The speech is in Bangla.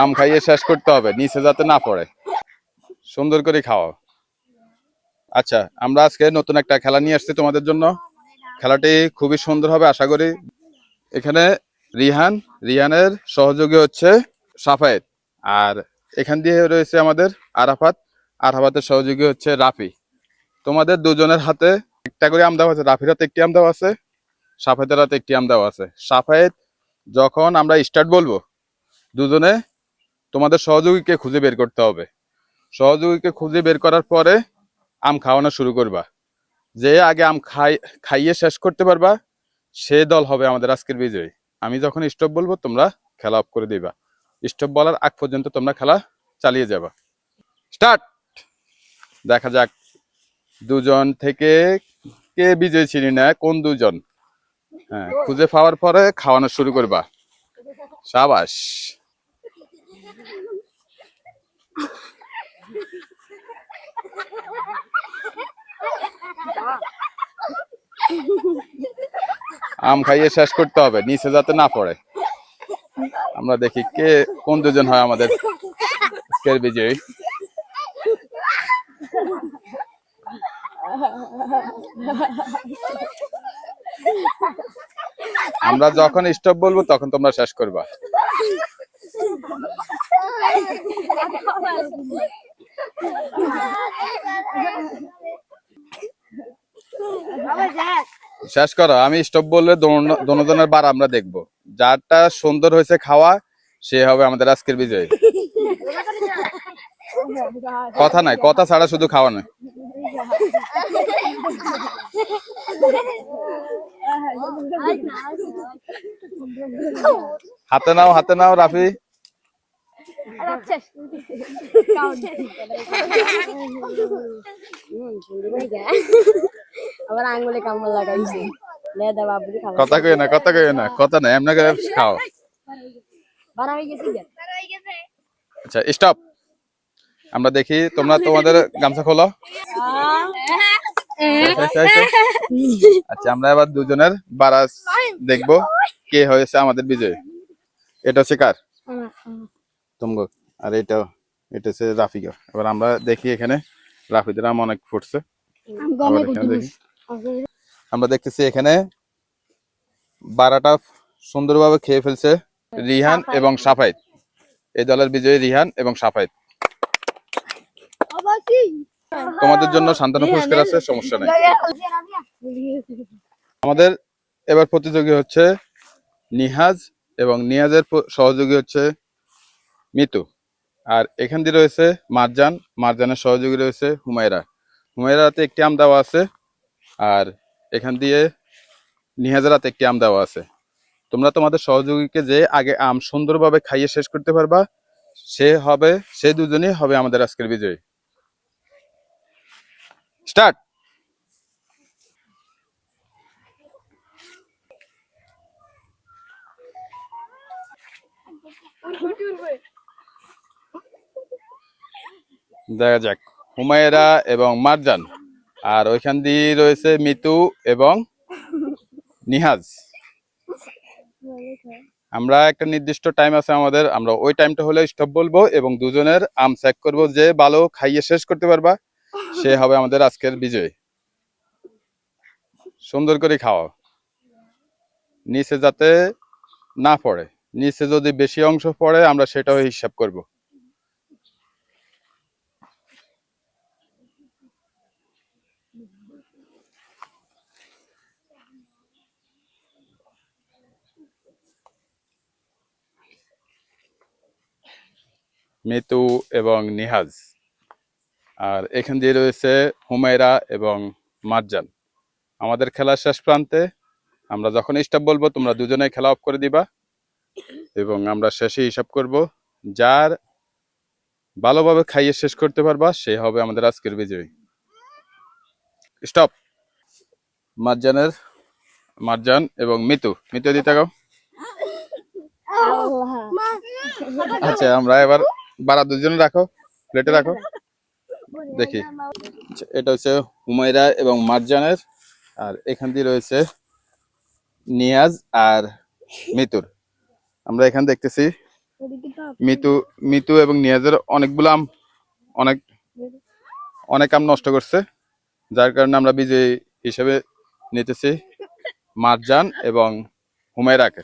আম খাইয়ে শেষ করতে হবে, নিচে যাতে না পড়ে। সুন্দর করে খাওয়া আচ্ছা আমরা আজকে নতুন একটা খেলা নিয়ে আসছি তোমাদের জন্য। খেলাটি খুবই সুন্দর হবে, আশা করি। এখানে রিহান, রিহানের সহযোগী হচ্ছে সাফায়েত। আর এখান দিয়ে রয়েছে আমাদের আরাফাত, আরাফাতের সহযোগী হচ্ছে রাফি। তোমাদের দুজনের হাতে একটা করে আম দেওয়া আছে, রাফির হাতে একটি আম দেওয়া আছে, সাফায়েতের হাতে একটি আম দেওয়া আছে। সাফায়েত যখন আমরা স্টার্ট বলব, দুজনে তোমাদের সহযোগীকে খুঁজে বের করতে হবে। সহযোগীকে খুঁজে বের করার পরে আম খাওয়ানো শুরু করবা। যে আগে আম খাই, খাইয়ে শেষ করতে পারবা, সে দল হবে আমাদের আজকের বিজয়ী। আমি যখন স্টপ বলব, তোমরা খেলা অফ করে দিবা। স্টপ বলার আগ পর্যন্ত তোমরা খেলা চালিয়ে যাবা। স্টার্ট দেখা যাক, দুজন থেকে কে বিজয়ী চিনি না, কোন দুজন? হ্যাঁ খুঁজে পাওয়ার পরে খাওয়ানো শুরু করবা। সাবাস। আম খাইয়ে শেষ করতে হবে নিচে যাতে না পড়ে। আমরা দেখি কে কোন দুজন হয় আমাদের বিজয়ী। আমরা যখন স্টপ বলব তখন তোমরা শেষ করবা। শেষ করো আমি স্টপ বললে দোনো- দোনোজনের বার আমরা দেখব। যারটা সুন্দর হয়েছে খাওয়া সে হবে আমাদের আজকের বিজয়ী। কথা নাই কথা ছাড়া শুধু খাওয়া নয়। হাতে নাও হাতে নাও রাফি। আবার আঙ্গুলে কামড় লাগাইছে। কথা কই না কথা কই না কথা নাই এমনি করে খাও? আচ্ছা স্টপ আমরা দেখি তোমরা তোমাদের গামছা খোলো। আচ্ছা, আমরা এবার দুজনের বারাস দেখব কে হয়েছে আমাদের বিজয়। এটা হচ্ছে কার? তুমগো। আর এটা এটা হচ্ছে রাফিকা। এবার আমরা দেখি এখানে রাফিদের আম অনেক ফুটছে। আমরা দেখতেছি এখানে বারাটা সুন্দরভাবে খেয়ে ফেলছে রিহান এবং সাফাইত এই দলের বিজয়ী রিহান এবং সাফাইত তোমাদের জন্য সান্ত্বনা পুরস্কার আছে সমস্যা নেই। আমাদের এবার প্রতিযোগী হচ্ছে নিহাজ এবং নিহাজের সহযোগী হচ্ছে মিতু। আর এখান দিয়ে রয়েছে মারজান মারজানের সহযোগী রয়েছে হুমায়রা। হুমায়রাতে একটি আম দেওয়া আছে আর এখান দিয়ে নিহাজের হাতে একটি আম দেওয়া আছে। তোমরা তোমাদের সহযোগীকে যে আগে আম সুন্দরভাবে খাইয়ে শেষ করতে পারবা সে হবে সে দুজনই হবে আমাদের আজকের বিজয়ী। স্টার্ট। দেখা যাক। হুমায়রা এবং মারজান। আর ওইখান দিয়ে রয়েছে মিতু এবং নিহাজ। আমরা একটা নির্দিষ্ট টাইম আছে আমাদের। আমরা ওই টাইমটা হলে স্টপ বলব এবং দুজনের আম চেক করব যে ভালো খাইয়ে শেষ করতে পারবা। সে হবে আমাদের আজকের বিজয়। সুন্দর করে খাওয়া নিচে যাতে না পড়ে। নিচে যদি বেশি অংশ পড়ে, আমরা সেটাও হিসাব করব। মিতু এবং নিহাজ। আর এখান দিয়ে রয়েছে হুমায়রা এবং মারজান আমাদের খেলার শেষ প্রান্তে আমরা যখন স্টাপ বলব তোমরা দুজনে খেলা অফ করে দিবা এবং আমরা শেষে হিসাব করব যার ভালোভাবে খাইয়ে শেষ করতে পারবা সে হবে আমাদের আজকের বিজয়ী। স্টপ মারজানের মারজান এবং মিতু। মিতু দিতে গাও আচ্ছা আমরা এবার বারা দুজনে রাখো প্লেটে রাখো। দেখি। আচ্ছা, এটা হচ্ছে হুমায়রা এবং মারজানের আর এখান দিয়ে রয়েছে নিয়াজ আর মিতুর। আমরা এখানে দেখতেছি মিতু মিতু এবং নিয়াজের অনেকগুলো আম অনেক অনেক আম নষ্ট করছে যার কারণে আমরা বিজয়ী হিসেবে নিতেছি মারজান এবং হুমায়রাকে।